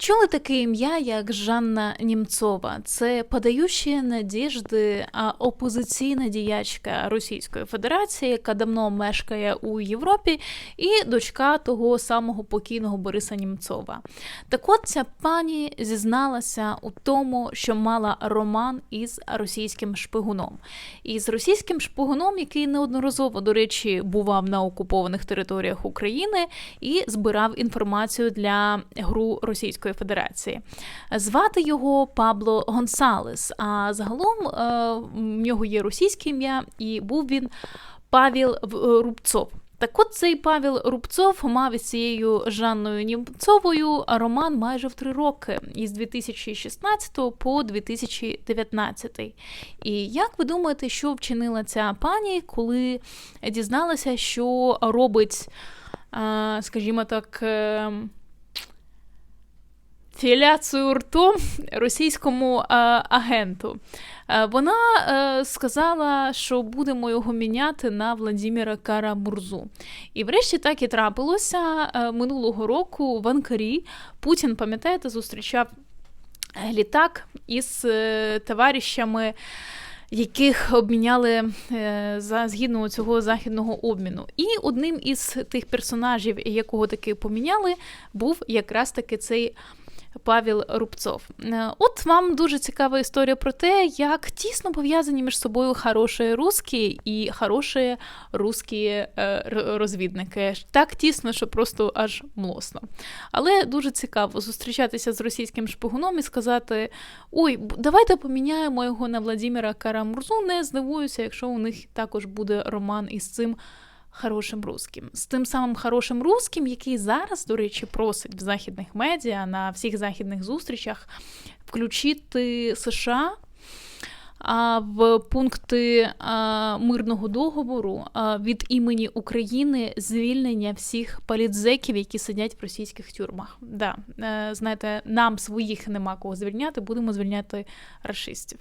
Чули таке ім'я, як Жанна Німцова? Це подаюча надіжди опозиційна діячка Російської Федерації, яка давно мешкає у Європі, і дочка того самого покійного Бориса Німцова. Так от ця пані зізналася у тому, що мала роман із російським шпигуном. І з російським шпигуном, який неодноразово, до речі, бував на окупованих територіях України і збирав інформацію для гру Російської Федерації. Звати його Пабло Гонсалес. А загалом е, в нього є російське ім'я, і був він Павел Рубцов. Так от цей Павел Рубцов мав із цією Жанною Німцовою роман майже в три роки із 2016 по 2019. І як ви думаєте, що вчинила ця пані, коли дізналася, що робить, е, скажімо так, е, філяцію ртом російському е, агенту? Е, Вона е, сказала, що будемо його міняти на Владимира Карамурзу. І врешті так і трапилося минулого року в Анкарі. Путін, пам'ятаєте, зустрічав літак із товаришами, яких обміняли за згідно цього західного обміну. І одним із тих персонажів, якого таки поміняли, був якраз таки цей. Павел Рубцов. Е, От вам дуже цікава історія про те, як тісно пов'язані між собою хороші русські і хороші русські е, розвідники. Так тісно, що просто аж млосно. Але дуже цікаво зустрічатися з російським шпигуном і сказати: ой, давайте поміняємо його на Владимира Карамурзу. Не здивуюся, якщо у них також буде роман із цим. Хорошим русським, з тим самим хорошим русським, який зараз, до речі, просить в західних медіа на всіх західних зустрічах включити США в пункти мирного договору від імені України звільнення всіх політзеків, які сидять в російських тюрмах. Да, е, знаєте, нам своїх нема кого звільняти, будемо звільняти расистів.